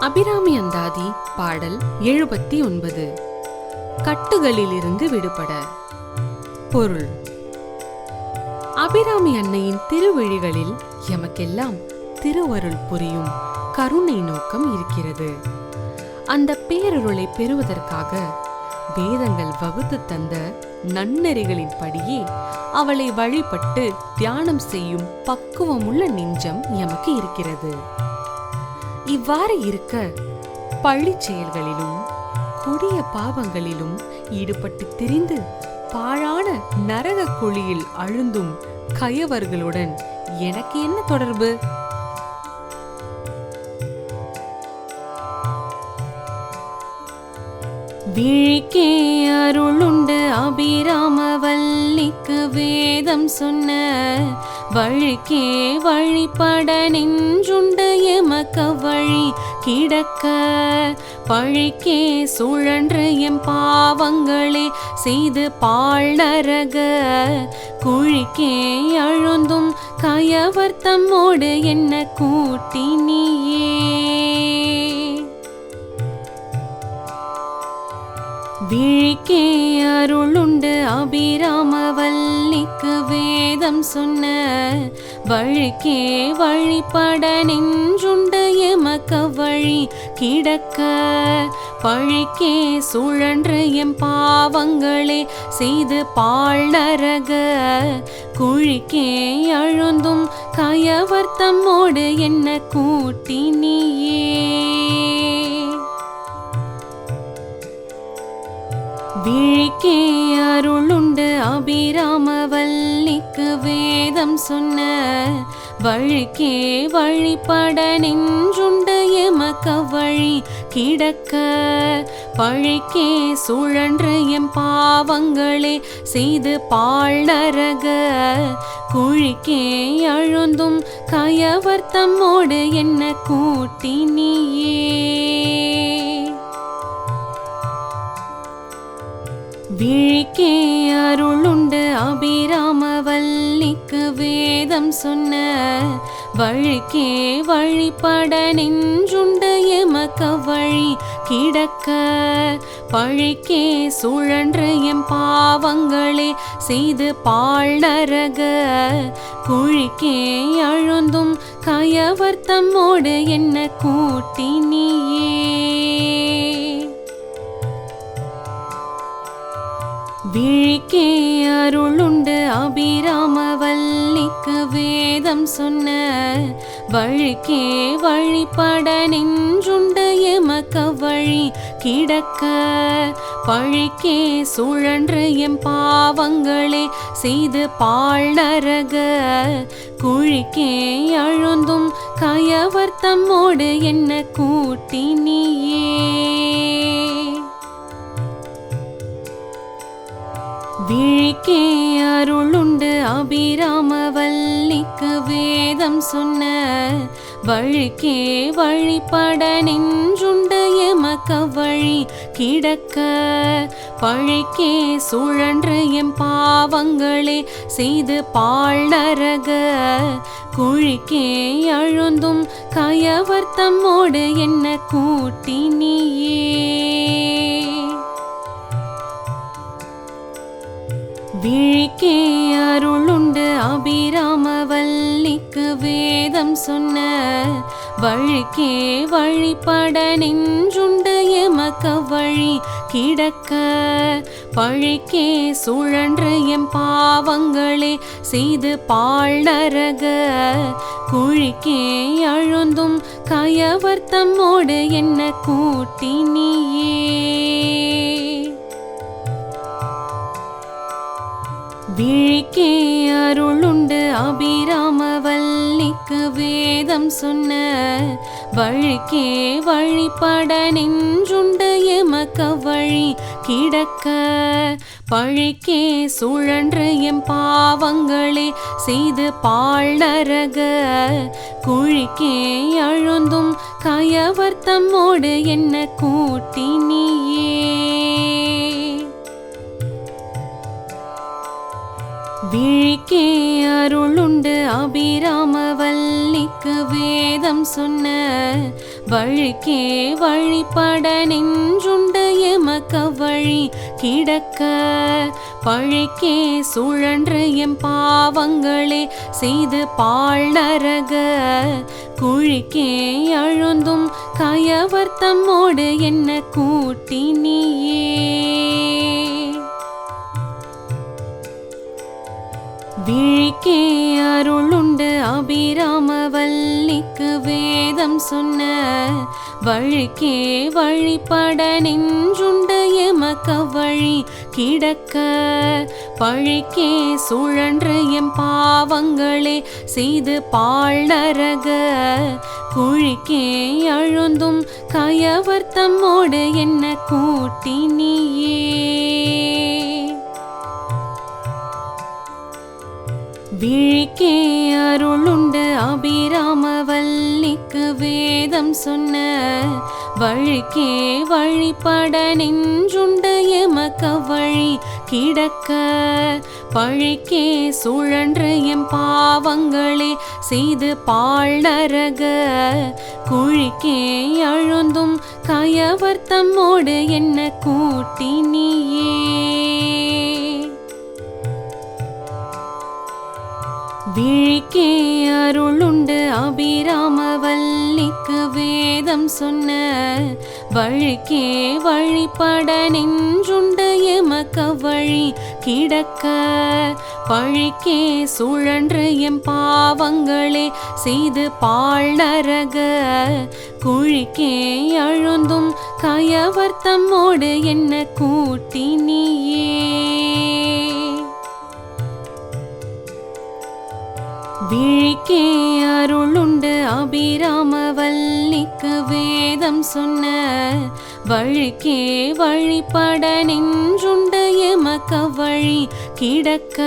அபிராமி அந்தாதி பாடல் எழுபத்தி ஒன்பது. கட்டுகளிலிருந்து விடுபட. பொருள். அபிராமி அன்னையின் திருவிழிகளில் எமக்கெல்லாம் திருவருள் புரியும் கருணை நோக்கம் இருக்கிறது. அந்த பேரருளை பெறுவதற்காக வேதங்கள் வகுத்து தந்த நன்னெறிகளின் படியே அவளை வழிபட்டு தியானம் செய்யும் பக்குவமுள்ள நெஞ்சம் எமக்கு இருக்கிறது. இவ்வாறு இருக்க பழி செயல்களிலும் கொடிய பாவங்களிலும் ஈடுபட்டு திரிந்து பாழான நரக குழியில் அழுந்தும் கயவர்களுடன் எனக்கு என்ன தொடர்பு? விழிக்கே அருளுண்டு அபிராமவல்லிக்கு வேதம் சொன்ன வழிக்கே வழிபட நின்றுண்டு எமக்க வழி கிடக்க. பழிக்கே சுழன்று எம் பாவங்களே செய்து பாழ் நரக. குழிக்கே அழுந்தும் கயவர் தம்மோடு என்ன கூட்டினியே. விழிக்கே அருளுண்டு அபிராமவல்லிக்கு வேதம் சொன்ன வழிக்கே வழிபட நின்றுண்டு எமக்க வழி கிடக்க. பழிக்கே சுழன்று எம் பாவங்களே செய்து பாழ் நரக. குழிக்கே அழுந்தும் கயவர்த்தமோடு என்ன கூட்டினியே? விழிக்கே அருளுண்டு அபிராம வல்லிக்கு வேதம் சொன்ன வழிக்கே வழிபட நின்றுண்டு எமக்க வழி கிடக்க பழிக்கே சுழன்று எம் பாவங்களே செய்து பாழ் நரக குழிக்கே அழுந்தும் கயவர்த்தமோடு என்ன கூட்டி நீயே விழிக்கே அருளுண்டு அபிராம வல்லிக்கு வேதம் சொன்ன வழிக்கே வழிபட நின்றுண்டு எமக்க வழி கிடக்க. பழிக்கே சுழன்று எம் பாவங்களே செய்து பாழ் நரக குழிக்கே அழுந்தும் கயவர்த்தமோடு என்ன கூட்டி விழிக்கே அருளுண்டு அபிராமவல்லிக்கு வேதம் சொன்ன வழிக்கே வழிபட நின்றுண்டு எமக்க வழி கிடக்க. பழிக்கே சுழன்று எம் பாவங்களே செய்து பாழ் நரக. குழிக்கே அழுந்தும் கயவர் தம்மோடு என்ன கூட்டினியே. விழிக்கே அருளுண்டு அபிராமவல்லிக்கு வேதம் சொன்ன வழிக்கே வழிபட நின்றுண்டு எமக்க வழி கிடக்க. பழிக்கே சுழன்று எம் பாவங்களே செய்து பாழ் நரக. குழிக்கே அழுந்தும் கயவர்த்தமோடு என்ன கூட்டினியே. விழிக்கே அருளுண்டு. அபிராமவல்லிக்கு வேதம் சொன்ன வழிக்கே வழிபட நின்றுண்டு. எமக்க வழி கிடக்க பழிக்கே சுழன்று எம் பாவங்களே செய்து பாழ் நரக. குழிக்கே அழுந்தும் கயவர்த்தமோடு என்ன கூட்டினியே? விழிக்கே அருளுண்டு அபிராம வல்லிக்கு வேதம் சொன்ன வழிக்கே வழிபட நின்றுண்டு எமக்க வழி கிடக்க. பழிக்கே சுழன்று எம் பாவங்களே செய்து பாழ் நரக. குழிக்கே அழுந்தும் கயவர்த்தமோடு என்ன கூட்டி நீயே? விழிக்கே அருளுண்டு. அபிராமவல்லிக்கு வேதம் சொன்ன வழிக்கே வழிபட நின்றுண்டு. எமக்க வழி கிடக்க பழிக்கே சுழன்று எம் பாவங்களே செய்து பாழ் நரக. குழிக்கே அழுந்தும் கயவர்த்தம்மோடு என்ன கூட்டினியே. விழிக்கே அருளுண்டு அபிராமவல்லிக்கு வேதம் சொன்ன வழிக்கே வழிபட நின்றுண்டு எமக்க வழி கிடக்க. பழிக்கே சுழன்று எம் பாவங்களே செய்து பாழ் குழிக்கே அழுந்தும் கயவர்த்தம்மோடு என்ன கூட்டினியே. விழிக்கே அருளுண்டு அபிராமவல்லிக்கு வேதம் சொன்ன வழிக்கே வழிபட நின்றுண்டு எமக்க வழி கிடக்க. பழிக்கே சுழன்று எம் பாவங்களே செய்து பாழ் நரக குழிக்கே அழுந்தும் கயவர்த்தம்மோடு என்ன கூட்டினியே? விழிக்கே அருளுண்டு அபிராமவல்லிக்கு வேதம் சொன்ன வழிக்கே வழிபட நின்றுண்டு எமக்க வழி கிடக்க. பழிக்கே சுழன்று எம் பாவங்களே செய்து பாழ் நரக. குழிக்கே அழுந்தும் கயவர்த்தம்மோடு என்ன கூட்டி நீயே விழிக்கே அருளுண்டு. அபிராம வல்லிக்கு வேதம் சொன்ன வழிக்கே வழிபட நின்றுண்டு. எமக்க வழி கிடக்க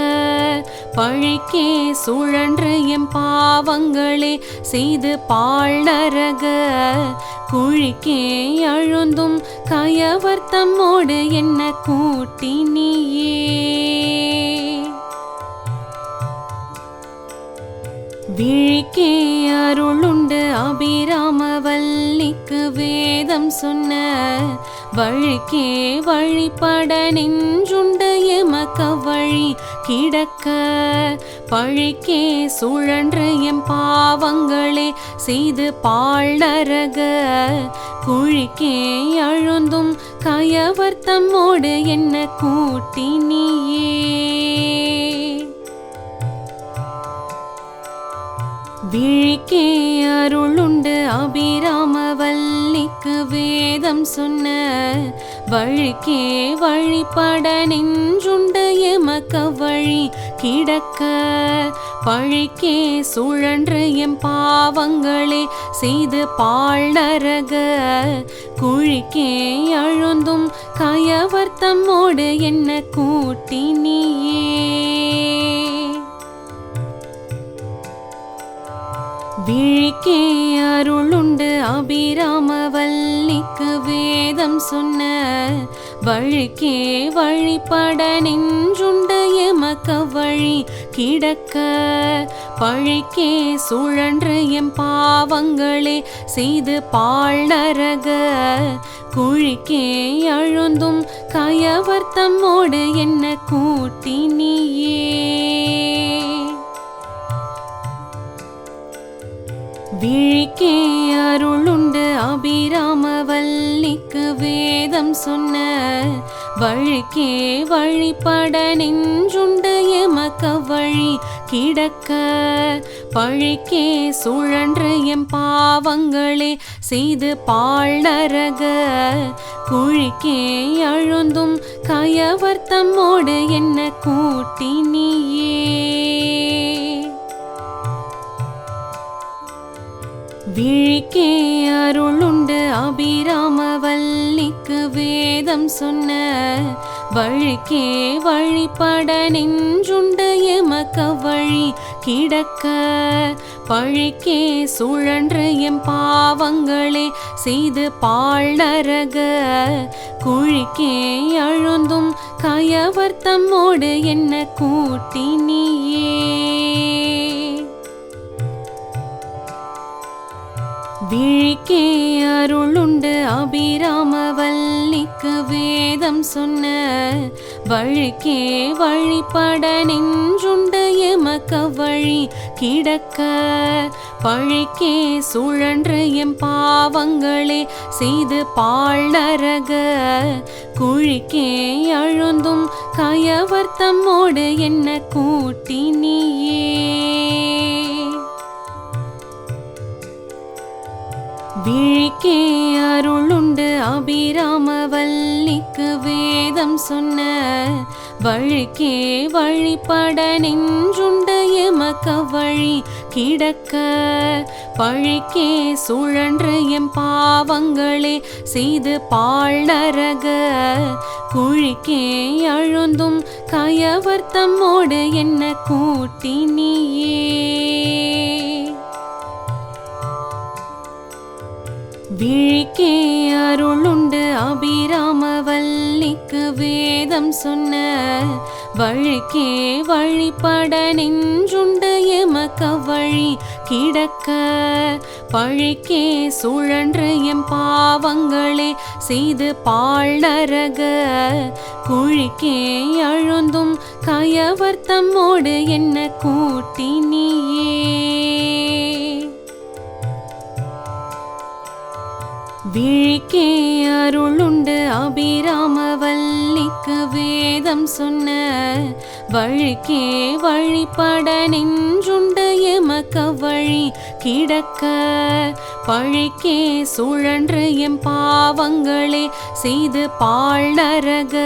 பழிக்கே சுழன்று எம் பாவங்களே செய்து பாழ் நரக குழிக்கே அழுந்தும். கயவர்த்தம்மோடு என்ன கூட்டினியே? விழிக்கே அருளுண்டு அபிராமவல்லிக்கு வேதம் சொன்ன வழிக்கே வழிபட நின்றுண்டு எமக்க வழி கிடக்க. பழிக்கே சுழன்று எம் பாவங்களே செய்து பாழ் குழிக்கே அழுந்தும் கயவர்த்தம்மோடு என்ன கூட்டினியே? விழிக்கே அருளுண்டு அபிராம வல்லிக்கு வேதம் சொன்ன வழிக்கே வழிபட நின்றுண்டு எமக்க வழி கிடக்க. பழிக்கே சுழன்று எம் பாவங்களே செய்து பாழ் நரக. குழிக்கே அழுந்தும் கயவர்த்தம்மோடு என்ன கூட்டினியே நீயே அருளுண்டு அபிராம வல்லிக்கு வேதம் சொன்ன வழிக்கே வழிபட நின்றுண்டு எமக்க வழி கிடக்க. பழிக்கே சுழன்று எம் பாவங்களே செய்து பாழ் நரக. குழிக்கே அழுந்தும் கயவர்த்தம்மோடு என்ன கூட்டி நீயே உனக்கே அருளுண்டு. அபிராம வல்லிக்கு வேதம் சொன்ன வழிக்கே வழிபட நின்றுண்டு. எமக்க வழி கிடக்க பழிக்கே சுழன்று எம் பாவங்களே செய்து பாழ் நரக குழிக்கே அழுந்தும். கயவர்த்தம்மோடு என்ன கூட்டி நீயே விழிக்கே அருளுண்டு அபிராமவல்லிக்கு வேதம் சொன்ன வழிக்கே வழிபட நின்றுண்டு எமக்க வழி கிடக்க. பழிக்கே சுழன்று எம் பாவங்களே செய்து பாழ் நரக. குழிக்கே அழுந்தும் கயவர்த்தமோடு என்ன கூட்டினியே? விழிக்கே அருளுண்டு அபிராமவல்லிக்கு வேதம் சொன்ன வழிக்கே வழிபட நின்றுண்டு எமக்க வழி கிடக்க. பழிக்கே சுழன்று எம் பாவங்களே செய்து பாழ் நரக. குழிக்கே அழுந்தும் கயவர்த்தமோடு என்ன கூட்டி நீயே? விழிக்கே அருளுண்டு. அபிராமவல்லிக்கு வேதம் சொன்ன வழிக்கே வழிபட நின்றுண்டு. எமக்க வழி கிடக்க பழிக்கே சுழன்று எம் பாவங்களே செய்து பாழ் நரக குழிக்கே அழுந்தும். கயவர்த்தமோடு என்ன கூட்டினியே? விழிக்கே அருளுண்டு அபிராமவல்லிக்கு வேதம் சொன்ன வழிக்கே வழிபட நின்றுண்டு எமக்க வழி கிடக்க பழிக்கே சுழன்று எம் பாவங்களே செய்து பாழ் நரக குழிக்கே அழுந்தும் கயவர்த்தமோடு என்ன கூட்டினியே? விழிக்கே அருளுண்டு அபிராமவல்லிக்கு வேதம் சொன்ன வழிக்கே வழிபட நின்றுண்டு எமக்க வழி கிடக்க. பழிக்கே சுழன்று எம் பாவங்களே செய்து பாழ் நரக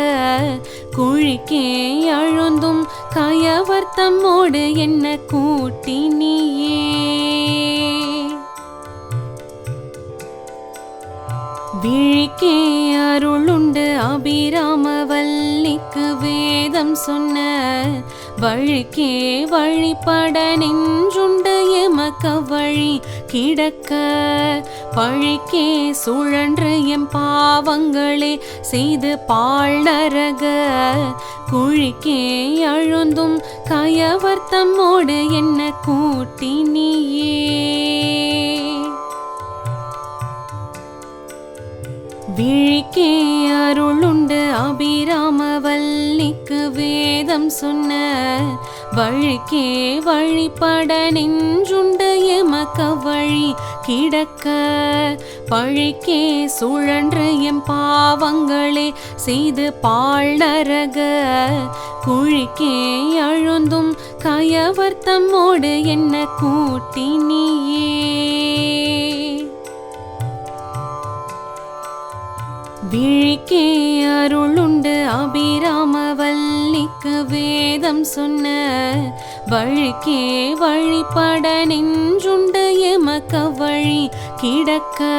குழிக்கே அழுந்தும் கயவர்த்தமோடு என்ன கூட்டினியே? விழிக்கே அருளுண்டு அபிராமவல்லிக்கு வேதம் சொன்ன வழிக்கே வழிபட நின்றுண்டு எமக்க வழி கிடக்க. பழிக்கே சுழன்று எம் பாவங்களே செய்து பாழ் நரக. குழிக்கே அழுந்தும் கயவர்த்தமோடு என்ன கூட்டினியே. விழிக்கே அருளுண்டு அபிராமவல்லிக்கு வேதம் சொன்ன வழிக்கே வழிபட நின்றுண்டு எமக்க வழி கிடக்க. பழிக்கே சுழன்று எம் பாவங்களே செய்து பாழ் நரக குழிக்கே அழுந்தும் கயவர்த்தமோடு என்ன கூட்டினியே? விழிக்கே அருளுண்டு அபிராம வல்லிக்கு வேதம் சொன்ன வழிக்கே வழிபட நின்றுண்டு எமக்க வழி கிடக்க.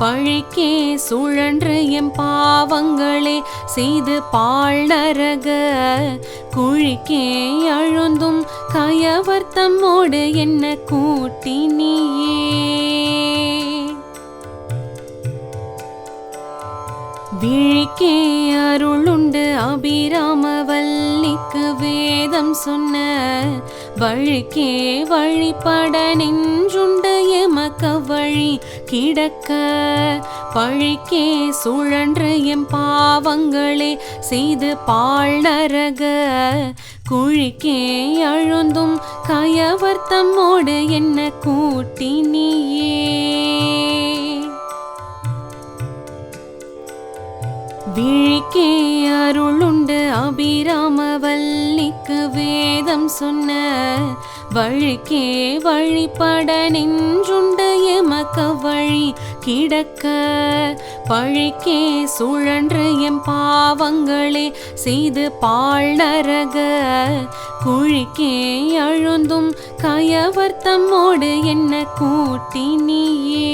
பழிக்கே சுழன்று எம் பாவங்களே செய்து பாழ் நரக. குழிக்கே அழுந்தும் கயவர்த்தமோடு என்ன கூட்டினி சொன்ன வழிக்கே வழிபட நின்றுண்டு எமக்க வழி கிடக்க. பழிக்கே சுழன்று எம் பாவங்களே செய்து பாழ் நரக. குழிக்கே அழுந்தும் கயவர்த்தமோடு என்ன கூட்டினியே. விழிக்கே அருளுண்டு அபிராமவல்ல வழிக்கு வேதம் சொன்ன வழிக்கே வழிபட நின்றுண்டு எமக்க வழி கிடக்க. பழிக்கே சுழன்று எம் பாவங்களே செய்து பாழ் நரக குழிக்கே அழுந்தும் கயவர் தம்மோடு என்ன கூட்டினியே.